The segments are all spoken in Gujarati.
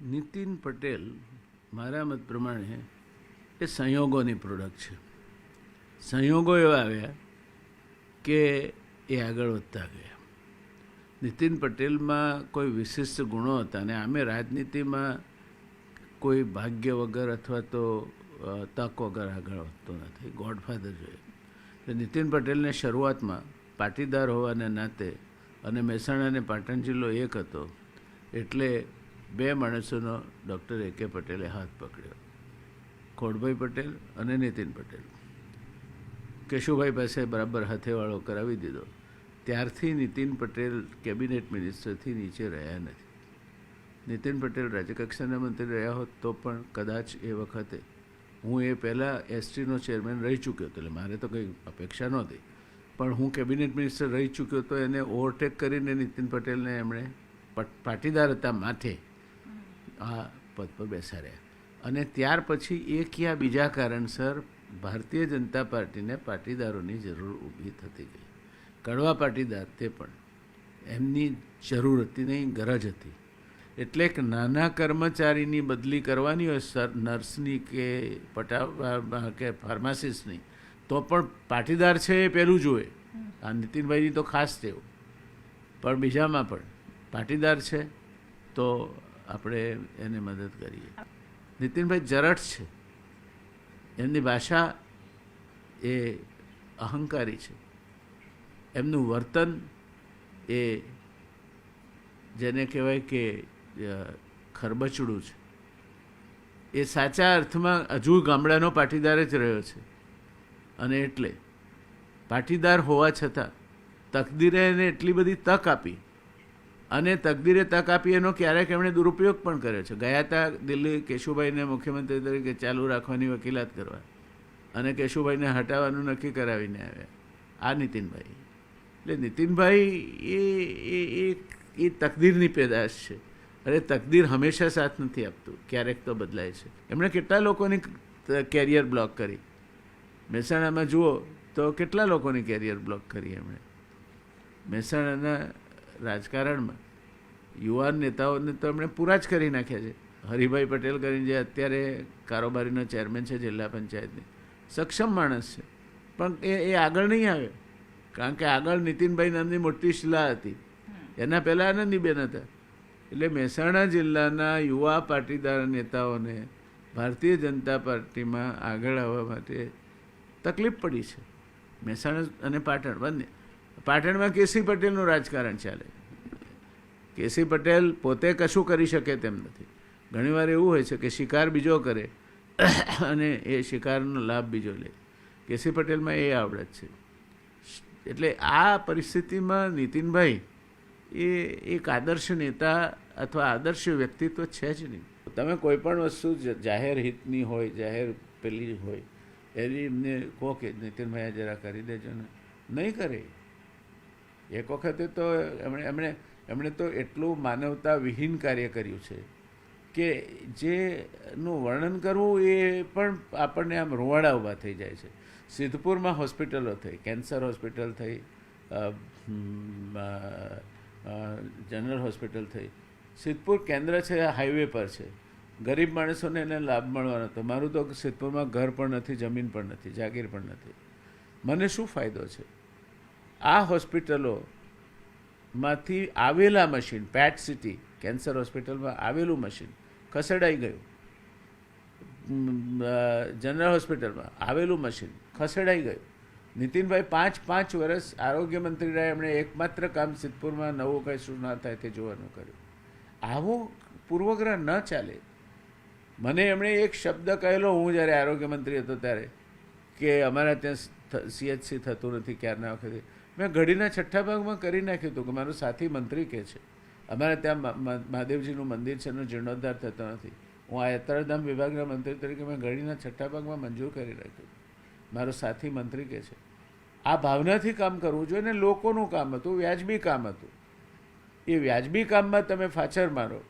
નીતિન પટેલ મારા મત પ્રમાણે એ સંયોગોની પ્રોડક્ટ છે. સંયોગો એવા આવ્યા કે એ આગળ વધતા ગયા. નીતિન પટેલમાં કોઈ વિશિષ્ટ ગુણો હતા અને આમે રાજનીતિમાં કોઈ ભાગ્ય વગર અથવા તો તક વગર આગળ વધતો નથી. ગોડફાધર જોઈએ નીતિન પટેલને શરૂઆતમાં પાટીદાર હોવાને નાતે અને મહેસાણા અને પાટણ જિલ્લો એક હતો એટલે બે માણસોનો ડૉક્ટર એ કે પટેલે હાથ પકડ્યો. ખોડભાઈ પટેલ અને નીતિન પટેલ. કેશુભાઈ પાસે બરાબર હાથેવાળો કરાવી દીધો. ત્યારથી નીતિન પટેલ કેબિનેટ મિનિસ્ટરથી નીચે રહ્યા નથી. નીતિન પટેલ રાજ્યકક્ષાના મંત્રી રહ્યા હોત તો પણ કદાચ એ વખતે હું એ પહેલાં એસટીનો ચેરમેન રહી ચૂક્યો હતો, એટલે મારે તો કંઈ અપેક્ષા નહોતી. પણ હું કેબિનેટ મિનિસ્ટર રહી ચૂક્યો તો એને ઓવરટેક કરીને નીતિન પટેલને એમણે પટ- પાટીદાર હતા માથે આ પદ પર બેસા રહ્યા. અને ત્યાર પછી એક યા બીજા કારણસર ભારતીય જનતા પાર્ટીને પાટીદારોની જરૂર ઊભી થતી ગઈ. કડવા પાટીદાર તે પણ. એમની જરૂર હતી નહીં, ગરજ હતી. એટલે એક નાના કર્મચારીની બદલી કરવાની હોય, સર, નર્સની કે પટા કે ફાર્માસિસ્ટની, તો પણ પાટીદાર છે એ પહેલું જુએ. આ નીતિનભાઈની તો ખાસ તેવું પણ બીજામાં પણ પાટીદાર છે, તો આપણે એને મદદ કરીએ. નીતિનભાઈ જરઠ છે. એમની ભાષા એ અહંકારી છે. એમનું વર્તન એ જેને કહેવાય કે ખરબચડું છે. એ સાચા અર્થમાં હજુ ગામડાનો પાટીદાર જ રહ્યો છે. અને એટલે પાટીદાર હોવા છતાં તકદીરે એને એટલી બધી તક આપી અને તકદીરે તક આપી એનો ક્યારેક એમણે દુરુપયોગ પણ કર્યો છે. ગયા હતા દિલ્હી કેશુભાઈને મુખ્યમંત્રી તરીકે ચાલુ રાખવાની વકીલાત કરવા અને કેશુભાઈને હટાવવાનું નક્કી કરાવીને આવ્યા. આ નીતિનભાઈ. એટલે નીતિનભાઈ એ એ એ તકદીરની પેદાશ છે. અરે તકદીર હંમેશા સાથ નથી આપતું. ક્યારેક તો બદલાય છે. એમણે કેટલા લોકોની કેરિયર બ્લોક કરી? મહેસાણામાં જુઓ તો કેટલા લોકોની કેરિયર બ્લોક કરી એમણે? મહેસાણાના રાજકારણમાં. યુવાન નેતાઓને તો એમણે પૂરા જ કરી નાખ્યા છે. હરિભાઈ પટેલ કરીને જે અત્યારે કારોબારીનો ચેરમેન છે જિલ્લા પંચાયતની. સક્ષમ માણસ છે. પણ એ એ આગળ નહીં આવે. કારણ કે આગળ નીતિનભાઈ નામની મોટી શિલા હતી. એના પહેલાં આનંદીબેન હતા. એટલે મહેસાણા જિલ્લાના યુવા પાટીદાર નેતાઓને ભારતીય જનતા પાર્ટીમાં આગળ આવવા માટે તકલીફ પડી છે. મહેસાણા અને પાટણ બંને. પાટણમાં કેસી પટેલનું રાજકારણ ચાલે. કેસી પટેલ પોતે કશું કરી શકે તેમ નથી. ઘણીવાર એવું હોય છે કે શિકાર બીજો કરે અને એ શિકારનો લાભ બીજો લે. કેસી પટેલમાં એ આવડત છે. એટલે આ પરિસ્થિતિમાં નીતિનભાઈ, એ એક આદર્શ નેતા અથવા આદર્શ વ્યક્તિત્વ છે જ નહીં. તમે કોઈ પણ વસ્તુ જાહેર હિતની હોય, જાહેર પેલી હોય, એની એમને કહો કે નીતિનભાઈ જરા કરી દેજો ને. નહીં કરે. એક વખતે તો એમણે એમણે એમણે તો એટલું માનવતા વિહીન કાર્ય કર્યું છે કે જેનું વર્ણન કરવું એ પણ આપણને આમ રોવાડા ઊભા થઈ જાય છે. સિદ્ધપુરમાં હોસ્પિટલો થઈ, કેન્સર હોસ્પિટલ થઈ જનરલ હોસ્પિટલ થઈ. સિદ્ધપુર કેન્દ્ર છે, હાઈવે પર છે. ગરીબ માણસોને એને લાભ મળવાનો. હતો મારું તો સિદ્ધપુરમાં ઘર પણ નથી, જમીન પણ નથી, જાગીર પણ નથી. મને શું ફાયદો છે? આ હોસ્પિટલોમાંથી આવેલા મશીન પેટ સિટી કેન્સર હોસ્પિટલમાં આવેલું મશીન ખસેડાઈ ગયું. જનરલ હોસ્પિટલમાં આવેલું મશીન ખસેડાઈ ગયું. નીતિનભાઈ પાંચ પાંચ વર્ષ આરોગ્ય મંત્રી રહ્યા એમણે એકમાત્ર કામ સિદ્ધપુરમાં નવું કંઈ શું ના થાય તે જોવાનું કર્યું. આવો પૂર્વગ્રહ ન ચાલે. મને એમણે એક શબ્દ કહેલો, હું જ્યારે આરોગ્ય મંત્રી હતો ત્યારે, કે અમારા ત્યાં સીએચસી થતું નથી ક્યારના વખતે. મેં ઘડીના છઠ્ઠા ભાગમાં કરી નાખ્યું હતું કે મારો સાથી મંત્રી કહે છે. અમારે ત્યાં મહાદેવજીનું મંદિર છે, એનો જીર્ણોદ્ધાર થતો નથી. હું આ યાત્રાધામ વિભાગના મંત્રી તરીકે મેં ઘડીના છઠ્ઠા ભાગમાં મંજૂર કરી રાખ્યું. મારો સાથી મંત્રી કહે છે. આ ભાવનાથી કામ કરવું જોઈએ ને લોકોનું કામ હતું, વ્યાજબી કામ હતું. એ વ્યાજબી કામમાં તમે ફાછર મારો.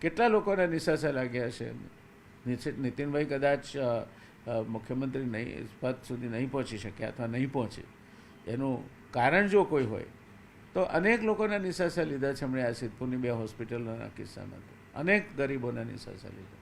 કેટલા લોકોના નિશાસા લાગ્યા છે નીતિનભાઈ કદાચ મુખ્યમંત્રી નહીં, પદ સુધી નહીં પહોંચી શક્યા અથવા નહીં પહોંચે. એનું કારણ જો કોઈ હોય, તો અનેક લોકોના નિશાસા લીધા છે હમણાં આ સિદ્ધપુરની બે હોસ્પિટલના કિસ્સામાં. અનેક ગરીબોના નિશાસા લીધા.